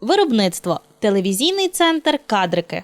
Виробництво телевізійний центр Кадрики.